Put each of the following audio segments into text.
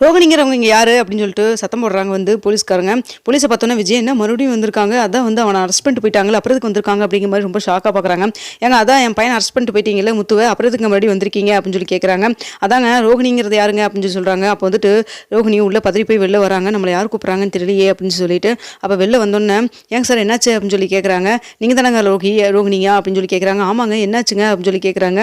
ரோகிணிங்கிறவங்க இங்கே யார் அப்படின்னு சொல்லிட்டு சத்தம் போடுறாங்க வந்து போலீஸ்காரங்க. போலீஸை பார்த்தோன்னா விஜய் என்ன மறுபடியும் வந்திருக்காங்க? அதான் வந்து அவனை அரெஸ்ட் பண்ணிட்டு போயிட்டாங்களா அப்புறத்துக்கு வந்திருக்காங்க அப்படிங்கிற மாதிரி ரொம்ப ஷாக்காக பார்க்குறாங்க. ஏங்க அதான் என் பையனை அரெஸ்ட் பண்ணிட்டு போயிட்டீங்களே முத்துவை அப்புறத்துக்கு மறுபடியும் வந்திருக்கீங்க அப்படின்னு சொல்லி கேட்குறாங்க அதாங்க ரோகிணிங்கிறது யாருங்க அப்படின்னு சொல்லி சொல்கிறாங்க அப்போ வந்துட்டு ரோகிணி உள்ள பதறி போய் வெளில வராங்க. நம்மளை யார் கூப்பிட்றாங்கன்னு தெரியலையே அப்படின்னு சொல்லிட்டு அப்போ வெளில வந்தோன்னே ஏங்க சார் என்னாச்சு அப்படின்னு சொல்லி கேட்குறாங்க நீங்கள் தானங்க ரோகி ரோகிணியா அப்படின்னு சொல்லி கேட்குறாங்க ஆமாங்க என்னாச்சுங்க அப்படின்னு சொல்லி கேட்குறாங்க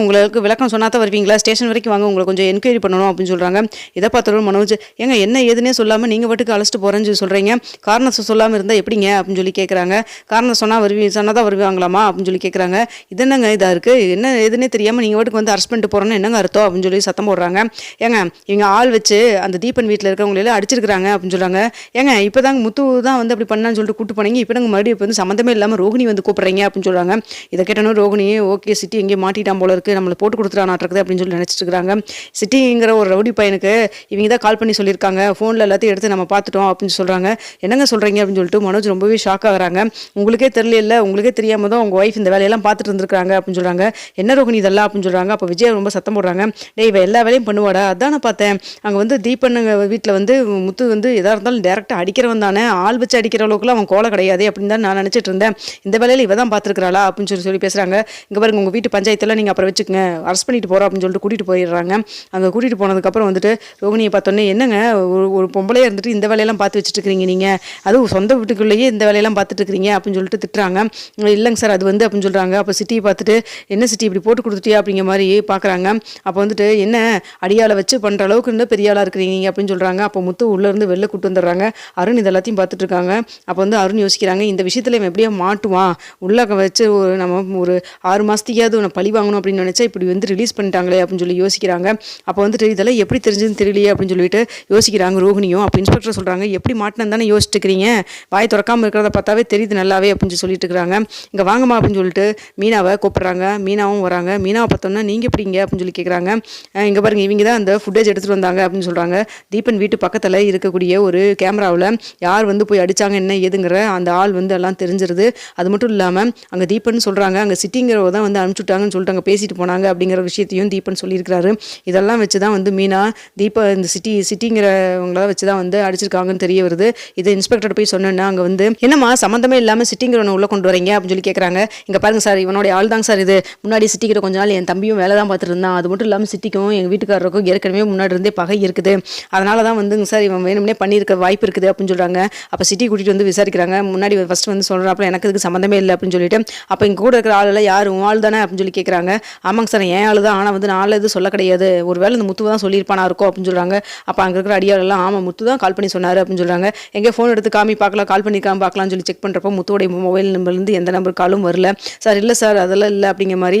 உங்களுக்கு விளக்கம் சொன்னா தான் வருவீங்களா? ஸ்டேஷன் வரைக்கும் வாங்க உங்களை கொஞ்சம் என்கொயரி பண்ணணும் அப்படின்னு சொல்கிறாங்க இதை பார்த்தவரும் மனோஜ் ஏங்க என்ன ஏதுன்னே சொல்லாமல் நீங்கள் பாட்டுக்கு அழைச்சிட்டு போகிறேன்னு சொல்லி சொல்கிறீங்க காரணத்தை சொல்லாமல் இருந்தால் எப்படிங்க? அப்படின்னு சொல்லி கேட்குறாங்க காரணம் சொன்னால் வருவீங்க சொன்னால் தான் வருவாங்களாமா? அப்படின்னு சொல்லி கேட்குறாங்க இது என்னங்க இதாக இருக்குது என்ன ஏதுன்னே தெரியாமல் நீங்கள் பாட்டுக்கு வந்து அரெஸ்ட் பண்ணிட்டு போகிறோன்னு என்னங்க அர்த்தம்? அப்படின்னு சொல்லி சத்தம் போடுறாங்க. ஏங்க இவங்க ஆள் வச்சு அந்த தீபன் வீட்டில் இருக்கவங்கள எல்லாம் அப்படின்னு சொல்கிறாங்க ஏங்க இப்போ தாங்க முத்து தான் வந்து அப்படி பண்ணான்னு சொல்லிட்டு கூப்பிட்டு போனீங்க. இப்போ நாங்கள் மறுபடியும் இப்போ வந்து சம்மந்தமே இல்லாமல் ரோகிணி வந்து கூப்பிட்றீங்க? அப்படின்னு சொல்கிறாங்க இதை கேட்டனும் ரோகிணி ஓகே சிட்டி எங்கேயும் மாட்டிட்டான் போல இருக்குது நம்மளை போட்டு கொடுத்துட்டானாட்டிருக்குது அப்படின்னு சொல்லி நினச்சிட்டு இருக்காங்க. சிட்டிங்கிற ஒரு ரவுடி பையனுக்கு இவங்க தான் கால் பண்ணி சொல்லியிருக்காங்க. ஃபோனில் எல்லாத்தையும் எடுத்து நம்ம பார்த்துட்டோம் அப்படின்னு சொல்கிறாங்க என்னங்க சொல்கிறீங்க அப்படின்னு சொல்லிட்டு மனோஜ் ரொம்பவே ஷாக் ஆகுறாங்க உங்களுக்கே தெரியல உங்களுக்கே தெரியாம தான் உங்கள் ஒய்ஃப் இந்த வேலையெல்லாம் பார்த்துட்டு இருந்திருக்காங்க அப்படின்னு சொல்கிறாங்க என்ன ரோகிணி இதெல்லாம் அப்படின்னு சொல்கிறாங்க அப்போ விஜய் ரொம்ப சத்தம் போடுறாங்க. டேய் இவ எல்லா வேலையும் பண்ணுவாடா. அதான் நான் பார்த்தேன். அங்கே வந்து தீபனுங்க வீட்டில் வந்து முத்து வந்து எதாக இருந்தாலும் டேரெக்டாக அடிக்கிறவன் தானே. ஆள் வச்சு அடிக்கிற அளவுக்குலாம் அவன் கோலை கிடையாது அப்படின்னு தான் நான் நினச்சிட்டு இருந்தேன். இந்த வேலையில் இவ தான் பார்த்துருக்காளா அப்படின்னு சொல்லி சொல்லி பேசுகிறாங்க இங்கே பாருங்க உங்கள் வீட்டு பஞ்சாயத்தில் நீங்கள் அப்புறம் வச்சுக்கோங்க. அரெஸ்ட் பண்ணிட்டு போகிறோம் அப்படின்னு சொல்லிட்டு கூட்டிகிட்டு போயிடுறாங்க. அங்கே கூட்டிகிட்டு போனதுக்கப்புறம் வந்துட்டு ரோகிணியை பார்த்தோன்னே என்னங்க ஒரு ஒரு பொம்பளையாக இருந்துட்டு இந்த வேலையெல்லாம் பார்த்து வச்சுட்டு இருக்கிறீங்க நீங்கள் அதுவும் சொந்த வீட்டுக்குள்ளேயே இந்த வேலையெல்லாம் பார்த்துட்டு இருக்கிறீங்க அப்படின்னு சொல்லிட்டு திட்டுறாங்க. இல்லைங்க சார் அது வந்து அப்படின்னு சொல்கிறாங்க அப்போ சிட்டியை பார்த்துட்டு என்ன சிட்டி இப்படி போட்டு கொடுத்துட்டியா? அப்படிங்கிற மாதிரி பார்க்குறாங்க. அப்போ வந்துட்டு என்ன அடியாளை வச்சு பண்ணுற அளவுக்கு இன்னும் பெரிய ஆளாக இருக்கிறீங்க அப்படின்னு சொல்கிறாங்க அப்போ முத்து உள்ளேருந்து வெளில கூட்டு வந்துடுறாங்க. அருண் இது எல்லாத்தையும் அப்போ வந்து அருண் யோசிக்கிறாங்க இந்த விஷயத்தில் இவன் எப்படியோ மாட்டுவான். உள்ளே வச்சு ஒரு நம்ம ஒரு ஆறு மாதத்துக்கையாவது உன்னை பழி வாங்கணும் அப்படின்னு நினச்சா இப்படி வந்து ரிலீஸ் பண்ணிட்டாங்களே அப்படின்னு சொல்லி யோசிக்கிறாங்க. அப்போ வந்துட்டு இதெல்லாம் எப்படி தெரிஞ்சதுன்னு தெரியலையே அப்படின்னு சொல்லிட்டு யோசிக்கிறாங்க ரோஹினியும் அப்போ இன்ஸ்பெக்டர் சொல்கிறாங்க எப்படி மாட்டினு தானே யோசிச்சுக்கிறீங்க? வாய் திறக்காமல் இருக்கிறத பார்த்தாவே தெரியுது நல்லாவே அப்படின்னு சொல்லிட்டு இருக்கிறாங்க. இங்கே வாங்கம்மா அப்படின்னு சொல்லிட்டு மீனாவை கூப்பிட்றாங்க. மீனாவும் வராங்க. மீனாவை பார்த்தோம்னா நீங்கள் எப்படிங்க அப்படின்னு சொல்லி கேட்குறாங்க இங்கே பாருங்க இவங்க தான் அந்த ஃபுட்டேஜ் எடுத்துகிட்டு வந்தாங்க அப்படின்னு சொல்கிறாங்க தீபன் வீட்டு பக்கத்தில் இருக்கக்கூடிய ஒரு கேமராவில் யார் வந்து போய் அடிச்சாங்க என்ன ஏதுங்கிற அந்த ஆள் வந்து எல்லாம் தெரிஞ்சிருது. அது மட்டும் இல்லாமல் அங்கே தீபன் சொல்கிறாங்க அங்கே சிட்டிங்கிறவ தான் வந்து அனுப்பிச்சுட்டாங்கன்னு சொல்லிட்டு அங்கே பேசிட்டு போனாங்க அப்படிங்கிற விஷயத்தையும் தீபன் சொல்லியிருக்கிறாரு. இதெல்லாம் வச்சு தான் வந்து மீனா தீப இந்த சிட்டி சிட்டிங்கிறவங்கள வச்சு தான் வந்து அடிச்சிருக்காங்கன்னு தெரிய வருது. இது இன்ஸ்பெக்டர் போய் சொன்னேன்னா அங்கே வந்து என்னம்மா சம்மந்தமே இல்லாமல் சிட்டிங்கிறவனை உள்ளே கொண்டு வரீங்க? அப்படின்னு சொல்லி கேட்குறாங்க இங்கே பாருங்க சார் இவனுடைய ஆள் தாங்க சார் இது. முன்னாடி சிட்டிக்கிற கொஞ்ச நாள் என் தம்பியும் வேலை தான் பார்த்துட்டு இருந்தான். அது மட்டும் இல்லாமல் சிட்டிக்கும் எங்கள் வீட்டுக்காரருக்கும் ஏற்கனவே முன்னாடி இருந்தே பகை இருக்குது. அதனால தான் வந்துங்க சார் இவன் வேணும்னே பண்ணியிருக்க வாய்ப்பு இருக்குது அப்படின்னு சொல்கிறாங்க அப்போ சிட்டி கூட்டிகிட்டு வந்து விசாரிக்கிறாங்க. முன்னாடி ஃபஸ்ட்டு வந்து சொல்கிறாப்புல எனக்கு இதுக்கு சம்மந்தமே இல்லை அப்படின்னு சொல்லிட்டு. அப்போ இங்கே கூட இருக்கிற ஆளெல்லாம் யார்? உன் ஆள் தானே? அப்படின்னு சொல்லி கேட்குறாங்க ஆமாங்க சார் என் ஆள் தான் ஆனால் வந்து நான் ஆள் எதுவும் சொல்ல கிடையாது. ஒரு வேளை இந்த முத்துவை தான் சொல்லியிருப்பானா இருக்கும் அப்படின்னு சொல்லி சொல்கிறாங்க அப்போ அங்கே இருக்கிற அடியாளெல்லாம் ஆமாம் முத்து தான் கால் பண்ணி சொன்னார் அப்படின்னு சொல்கிறாங்க எங்கே ஃபோன் எடுத்து காமி பார்க்கலாம் கால் பண்ணி காமி பார்க்கலாம்னு சொல்லி செக் பண்ணுறப்போ முத்துவோடைய மொபைல் நம்பர்லேருந்து எந்த நம்பர் காலும் வரல. சார் இல்லை சார் அதெல்லாம் இல்லை அப்படிங்கிற மாதிரி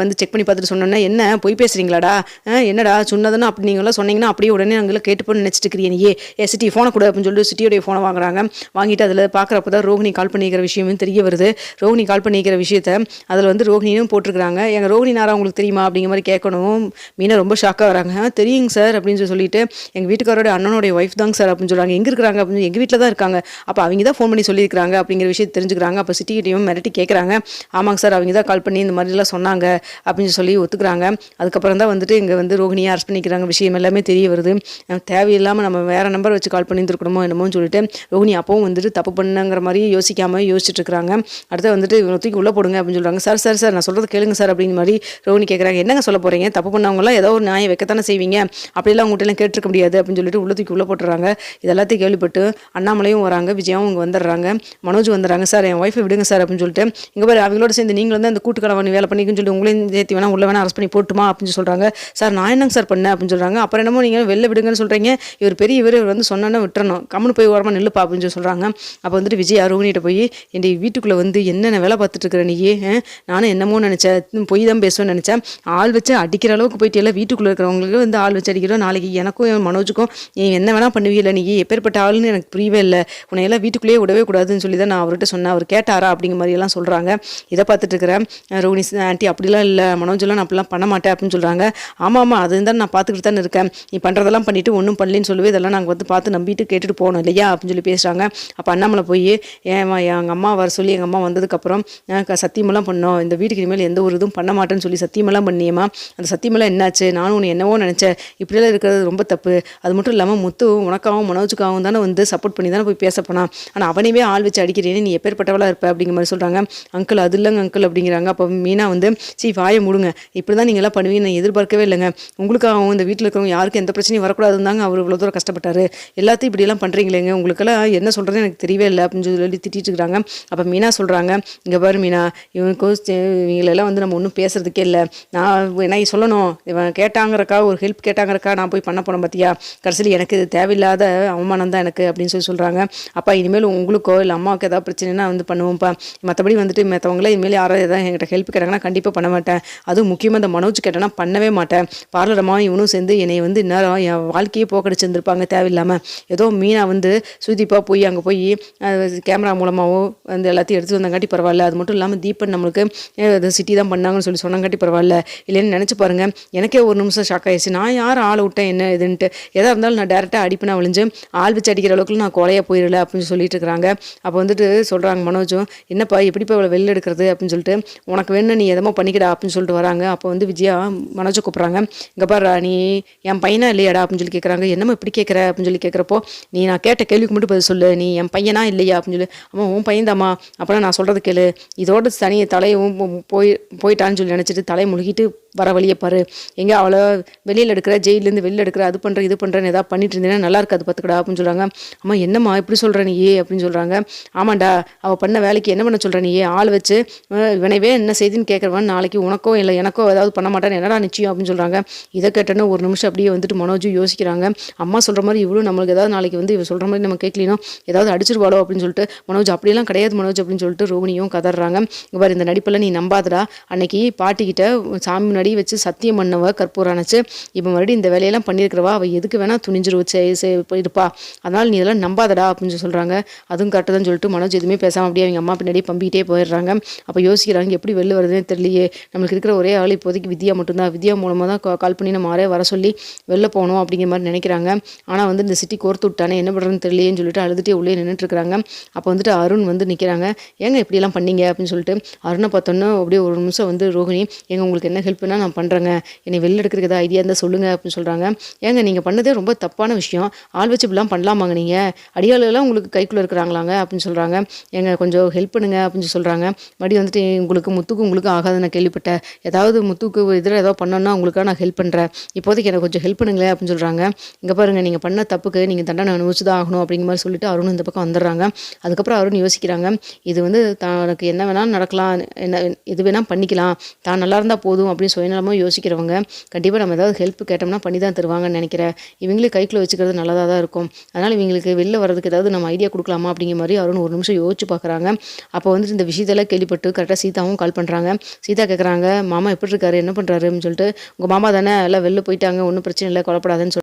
வந்து செக் பண்ணி பார்த்துட்டு சொன்னோன்னே என்ன பொய் பேசுகிறீங்களாடா என்னடா சொன்னதுன்னு அப்படி நீங்களாம் சொன்னீங்கன்னா அப்படியே உடனே நாங்கள் கேட்டுப்போன்னு நினச்சிட்டு இருக்கிறீ நீயே. ஏ சிட்டி ஃபோனை கூட அப்படின்னு சொல்லிட்டு சிட்டியோடைய ஃபோனை வாங்குறாங்க. வாங்கிட்டு அதில் பார்க்குறப்ப தான் ரோஹினி கால் பண்ணிக்கிற விஷயமும் தெரிய வருது. ரோஹினி கால் பண்ணிக்கிற விஷயத்த அதில் வந்து ரோஹினியும் போட்டிருக்கிறாங்க. எங்கள் ரோஹினி நாரா உங்களுக்கு தெரியுமா? அப்படிங்கிற மாதிரி கேட்கணும். மீனா ரொம்ப ஷாக்காக வராங்க. "ஆ, தெரியுங்க சார் அப்படின்னு சொல்லி சொல்லிட்டு எங்கள் வீட்டுக்காரோட அண்ணனுடைய ஒய்ஃப் தாங்க சார் அப்படின்னு சொல்கிறாங்க எங்கே இருக்கிறாங்க அப்படின்னு எங்கள் வீட்டில் தான் இருக்காங்க. அப்போ அவங்க தான் ஃபோன் பண்ணி சொல்லியிருக்காங்க அப்படிங்கிற விஷயத்தை தெரிஞ்சுக்கிறாங்க. அப்போ சிட்டிகிட்டையும் மிரட்டி கேட்குறாங்க ஆமாங்க சார் அவங்க தான் கால் பண்ணி இந்த மாதிரிலாம் சொன்னாங்க அப்படின்னு சொல்லி ஒத்துக்கிறாங்க. அதுக்கப்புறம் தான் வந்துட்டு இங்கே வந்து ரோகிணியை அரெஸ்ட் பண்ணிக்கிறாங்க. விஷயம் எல்லாமே தெரிய வருது. தேவையில்லாமல் நம்ம வேறு நம்பர் வச்சு கால் பண்ணியிருந்துருக்கணுமோ என்னமோன்னு சொல்லிட்டு ரோஹிணி அப்பவும் வந்துட்டு தப்பு பண்ணுங்கிற மாதிரி யோசிக்காமல் யோசிச்சுட்டு இருக்கிறாங்க. அடுத்து வந்துட்டு இவங்க தூக்கி உள்ளே போடுங்க அப்படின்னு சொல்கிறாங்க சார் சார் சார் நான் சொல்கிறது கேளுங்க சார் அப்படிங்கிற மாதிரி ரோஹினி கேட்குறாங்க என்னங்க சொல்ல போகிறீங்க தப்பு பண்ணவங்களாம் ஏதோ ஒரு நியாயம் வைக்கத்தானே செய்வீங்க. அப்படிலாம் அவங்ககிட்டலாம் எல்லாம் கேட்டிருக்க முடியாது அப்படின்னு சொல்லிட்டு உள்ளத்துக்கு உள்ளே போட்டுறாங்க. இதெல்லாத்தையும் கேள்விப்பட்டு அண்ணாமலையும் வராங்க விஜயாவும் இங்கே வந்துடுறாங்க. மனோஜ் வந்துடுறாங்க சார் என் ஒய்ஃபை விடுங்க சார் அப்படின்னு சொல்லிட்டு இங்கே பாரு அவங்களோட சேர்ந்து நீங்களும் வந்து அந்த கூட்டுக்கலவன் வேலை பண்ணிக்குன்னு சொல்லி உங்களையும் சேர்த்து வேணா உள்ள வேணா அரெஸ்ட் பண்ணி போட்டுமா அப்படின்னு சொல்கிறாங்க சார் நான் என்னங்க சார் பண்ணேன்? அப்படின்னு சொல்கிறாங்க அப்புறம் என்னமோ நீங்கள் வெளில விடுங்கன்னு சொல்கிறீங்க இவர் பெரிய இவர் வந்து சொன்னோன்னா விட்டுறணும். கம்முன்னு போய் ஓரமாக நில்லுப்பா அப்படின்னு சொல்லி சொல்கிறாங்க அப்போ வந்துட்டு விஜய் அருவணிகிட்ட போய் என் வீட்டுக்குள்ளே வந்து என்னென்ன வேலை பார்த்துட்டு இருக்கிற நீயே நானும் என்னமோ நினச்சேன். பொய் தான் பேசுவேன்னு நினச்சேன். ஆள் வச்சு அடிக்கிற அளவுக்கு போயிட்டு எல்லாம் வீட்டுக்குள்ளே இருக்கிறவங்களுக்கு வந்து ஆள் வச்சு அடிக்கிறோம். நாளைக்கு எனக்கும் என் மனோஜுக்கும் நீ என்ன வேணால் பண்ணுவீல நீ எப்பேற்பட்ட ஆளுன்னு எனக்கு புரியவே இல்லை. உன்னையெல்லாம் வீட்டுக்குள்ளேயே விடவே கூடாதுன்னு சொல்லி தான் நான் அவர்கிட்ட சொன்னேன். அவர் கேட்டாரா அப்படிங்கிற மாதிரி எல்லாம் சொல்கிறாங்க இதை பார்த்துட்டு இருக்கிறேன். ரோஹினி ஆண்டி அப்படிலாம் இல்லை. மனோஜெல்லாம் நான் அப்படிலாம் பண்ண மாட்டேன் அப்படின்னு சொல்கிறாங்க ஆமாம் ஆமாம் அது தான் நான் பார்த்துக்கிட்டு தானே இருக்கேன். நீ பண்ணுறதெல்லாம் பண்ணிவிட்டு ஒன்றும் பண்ணலன்னு சொல்லி இதெல்லாம் நாங்கள் வந்து பார்த்து நம்பிட்டு கேட்டுட்டு போகணும் இல்லையா? அப்படின்னு சொல்லி பேசுகிறாங்க அப்போ அண்ணாமலை போய் ஏன் எங்கள் அம்மா வர சொல்லி எங்கள் அம்மா வந்ததுக்கப்புறம் சத்தியமெல்லாம் பண்ணோம். இந்த வீட்டுக்கு இனிமேல் எந்த ஒரு இதுவும் பண்ண மாட்டேன்னு சொல்லி சத்தியமெல்லாம் பண்ணியம்மா. அந்த சத்தியமெல்லாம் என்னாச்சு? நானும் உன்னை என்னவோ நினச்சேன். இப்படியெல்லாம் இருக்க இருக்கிறது ரொம்ப தப்பு. அது மட்டும் இல்லாமல் முத்து உனக்காகவும் மனோஜுக்காகவும் தானே வந்து சப்போர்ட் பண்ணி தானே போய் பேச ஆனால் அவனையே ஆள் வச்சு அடிக்கிறேன்னு நீ எப்பேற்பட்டவளாக இருப்ப அப்படிங்கிற மாதிரி சொல்கிறாங்க அங்கிள் அது இல்லைங்க அங்கிள் அப்படிங்கிறாங்க. அப்போ மீனா வந்து சீ வாயை முடுங்க. இப்படி தான் நீங்களாம் பண்ணுவீங்க நான் எதிர்பார்க்கவே இல்லைங்க. உங்களுக்காகவும் இந்த வீட்டில் இருக்கிறவங்க யாருக்கும் எந்த பிரச்சனையும் வரக்கூடாதுன்னு தாங்க அவர் இவ்வளோ தூரம் கஷ்டப்பட்டாரு. எல்லாத்தையும் இப்படியெல்லாம் பண்ணுறீங்களேங்க உங்களுக்கெல்லாம் என்ன சொல்கிறதுன்னு எனக்கு தெரியவே இல்லை. அப்படின்னு சொல்லி திட்டிட்டு இருக்கிறாங்க அப்போ மீனா சொல்கிறாங்க இங்கே பாரு மீனா இவனுக்கும் இவங்களெல்லாம் வந்து நம்ம ஒன்றும் பேசுறதுக்கே இல்லை. நான் என்ன சொல்லணும். இவன் கேட்டாங்கிறக்கா ஒரு ஹெல்ப் கேட்டாங்கிறக்கா நான் போய் போய் பண்ண போனேன் பார்த்தியா கடைசியில் எனக்கு இது தேவையில்லாத அவமானம் தான் எனக்கு அப்படின்னு சொல்லி சொல்கிறாங்க அப்பா இனிமேல் உங்களுக்கோ இல்லை அம்மாவுக்கு ஏதாவது பிரச்சனைனா வந்து பண்ணுவோம்ப்பா. மற்றபடி வந்துட்டு மற்றவங்களே இனிமேல் யாராவது எதாவது என்கிட்ட ஹெல்ப் கேட்டாங்கன்னா கண்டிப்பாக பண்ண மாட்டேன். அதுவும் முக்கியமாக இந்த மனோஜ் கேட்டேன்னா பண்ணவே மாட்டேன். பார்லரமாக இவனும் சேர்ந்து என்னை வந்து இந்நேரம் என் வாழ்க்கையே போக்கடிச்சிருந்துருப்பாங்க தேவையில்லாமல் ஏதோ மீனா வந்து சுதீப்பாக போய் அங்கே போய் கேமரா மூலமாகவோ வந்து எல்லாத்தையும் எடுத்து வந்தங்காட்டி பரவாயில்ல. அது மட்டும் இல்லாமல் தீபன் நம்மளுக்கு சிட்டி தான் பண்ணாங்கன்னு சொல்லி சொன்னாங்காட்டி பரவாயில்ல. இல்லைன்னு நினச்சி பாருங்கள் எனக்கே ஒரு நிமிஷம் ஷாக் ஆயிடுச்சு. நான் யார் ஆளை விட்டேன்? என்ன இதுன்ட்டு. எதாக இருந்தாலும் நான் டேரெக்டாக அடிப்பினா விழிஞ்சு ஆள் வச்சு அடிக்கிற அளவுக்கு நான் கொலையாக போயிடல அப்படின்னு சொல்லிட்டு இருக்கிறாங்க அப்போ வந்துட்டு சொல்கிறாங்க மனோஜும் என்னப்பா எப்படிப்பா இவ்வளோ வெளில எடுக்கிறது? அப்படின்னு சொல்லிட்டு உனக்கு வேணும் நீ எதமோ பண்ணிக்கடா அப்படின்னு சொல்லிட்டு வராங்க. அப்போ வந்து விஜயா மனோஜை கூப்பிட்றாங்க. இங்கே பாரு நீ என் பையனா இல்லையாடா? அப்படின்னு சொல்லி கேட்குறாங்க என்னம்மா இப்படி கேட்குற அப்படின்னு சொல்லி கேட்குறப்போ நீ நான் கேட்ட கேள்விக்கு மட்டும் பதில் சொல்லு. நீ என் பையனா இல்லையா? அப்படின்னு சொல்லி அம்மா உன் பையன்தாம்மா. அப்புறம் நான் சொல்கிறது கேளு. இதோட தனி தலையும் போய் போயிட்டான்னு சொல்லி நினச்சிட்டு தலையை முழுகிட்டு வர வழியை பாரு. எங்கே அவளை வெளியில் எடுக்கிற ஜெயிலேருந்து வெளியில் எடுக்கிற அது பண்ணுற இது பண்ணுறேன்னு ஏதாவது பண்ணிட்டு இருந்தேன்னா நல்லா இருக்காது பார்த்துக்கடா அப்படின்னு சொல்கிறாங்க அம்மா என்னம்மா இப்படி சொல்கிற நீ? அப்படின்னு சொல்கிறாங்க ஆமாண்டா அவள் பண்ண வேலைக்கு என்ன பண்ண சொல்கிற நீ? ஆள் வச்சு இவனைவே என்ன செய்தின்னு கேட்குறவன் நாளைக்கு உனக்கோ இல்லை எனக்கோ ஏதாவது பண்ண மாட்டேன்னு என்னடா நிச்சயம் அப்படின்னு சொல்கிறாங்க இதை கேட்டோன்னே ஒரு நிமிஷம் அப்படியே வந்துட்டு மனோஜும் யோசிக்கிறாங்க. அம்மா சொல்கிற மாதிரி இவ்வளோ நம்மளுக்கு ஏதாவது நாளைக்கு வந்து இவ சொல்கிற மாதிரி நம்ம கேட்கலினோ ஏதாவது அடிச்சிருவாளோ அப்படின்னு சொல்லிட்டு மனோஜ் அப்படியெல்லாம் கிடையாது மனோஜ் அப்படின்னு சொல்லிட்டு ரோகிணியும் கதறாங்க. இவர் இந்த நடிப்பெல்லாம் நீ நம்பாதடா. அன்னைக்கு பாட்டிக்கிட்ட சாமி முன்னாடி அடி வச்சு சத்தியம் பண்ணவ கற்பூரம் இப்போ மறுபடியும் இந்த வேலையெல்லாம் பண்ணியிருக்கிறவா அவள் எதுக்கு வேணால் துணிஞ்சிரு இருப்பா. அதனால் நீ இதெல்லாம் நம்பாதடா அப்படின்னு சொல்கிறாங்க அதுவும் கரெக்டு தான் சொல்லிட்டு மனோஜ் எதுவுமே பேசாமல் அப்படியே அவங்க அம்மா பின்னாடியே பம்பிக்கிட்டே போயிடுறாங்க. அப்போ யோசிக்கிறாங்க எப்படி வெளில வருதுன்னு தெரியலையே. நம்மளுக்கு இருக்கிற ஒரே ஆள் இப்போதைக்கு வித்யா மட்டும்தான். வித்யா மூலமாக தான் கால் பண்ணி நம்ம ஆரே வர சொல்லி வெளில போகணும் அப்படிங்கிற மாதிரி நினைக்கிறாங்க. ஆனால் வந்து இந்த சிட்டி கோர்த்து விட்டானே என்ன பண்ணுறதுன்னு தெரியலையேன்னு சொல்லிட்டு அழுதுகிட்டே உள்ளே நின்றுட்டு இருக்கிறாங்க அப்போ வந்துட்டு அருண் வந்து நிற்கிறாங்க ஏங்க இப்படியெல்லாம் பண்ணீங்க அப்படின்னு சொல்லிட்டு அருணை பார்த்தோன்னே அப்படியே ஒரு நிமிஷம் வந்து ரோகிணி எங்கள் உங்களுக்கு என்ன ஹெல்ப்னா நான் பண்ணுறேங்க என்னை வெளில எடுக்கிறதுக்கு ஏதாவது ஐடியா இருந்தால் சொல்லுங்கள் அப்படின்னு சொல்கிறாங்க ஏங்க நீங்கள் பண்ணதே ரொம்ப தப்பான விஷயம். ஆள் வச்சு இப்படிலாம் பண்ணலாமாங்க நீங்கள் அடியாளெல்லாம் உங்களுக்கு கைக்குள்ளே இருக்கிறாங்களாங்க அப்படின்னு சொல்கிறாங்க ஏங்க கொஞ்சம் ஹெல்ப் பண்ணுங்க அப்படின்னு சொல்கிறாங்க மறுபடியும் வந்துட்டு உங்களுக்கு முத்துக்கு உங்களுக்கு ஆகாது நான் கேள்விப்பட்டேன். ஏதாவது முத்துக்கு எதிராக ஏதாவது பண்ணோன்னா உங்களுக்காக நான் ஹெல்ப் பண்ணுறேன் இப்போதைக்கு எனக்கு கொஞ்சம் ஹெல்ப் பண்ணுங்களேன் அப்படின்னு சொல்கிறாங்க இங்கே பாருங்கள் நீங்கள் பண்ண தப்புக்கு நீங்கள் தண்டனை அனுபவிச்சு தான் ஆகணும் அப்படிங்கிற மாதிரி சொல்லிட்டு அருண் இந்த பக்கம் வந்துடுறாங்க. அதுக்கப்புறம் அருண் யோசிக்கிறாங்க. இது வந்து தனக்கு என்ன வேணாலும் நடக்கலாம். என்ன எது வேணால் பண்ணிக்கலாம். தான் நல்லா இருந்தால் போதும் அப்படின்னு சொல்லி சுயநலமாக யோசிக்கிறவங்க கண்டிப்பாக நம்ம ஏதாவது ஹெல்ப் கேட்டோம்னா பண்ணி தான் தருவாங்கன்னு நினைக்கிறேன். இவங்களே கைக்குள்ள வச்சுக்கிறது நல்லதாக தான் இருக்கும். அதனால் இவங்களுக்கு வெளில வரதுக்கு ஏதாவது நம்ம ஐடியா கொடுக்கலாமா அப்படிங்கிற மாதிரி அருண் ஒரு நிமிஷம் யோசிச்சு பார்க்குறாங்க அப்போ வந்துட்டு இந்த விஷயத்தெல்லாம் கேள்விப்பட்டு கரெக்டாக சீதாவும் கால் பண்ணுறாங்க சீதா கேட்குறாங்க மாமா எப்படி இருக்காரு என்ன பண்ணுறாருன்னு சொல்லிட்டு உங்கள் மாமா தானே எல்லாம் வெளில போயிட்டாங்க ஒன்றும் பிரச்சனை இல்லை கொலப்படாதுன்னு சொல்லி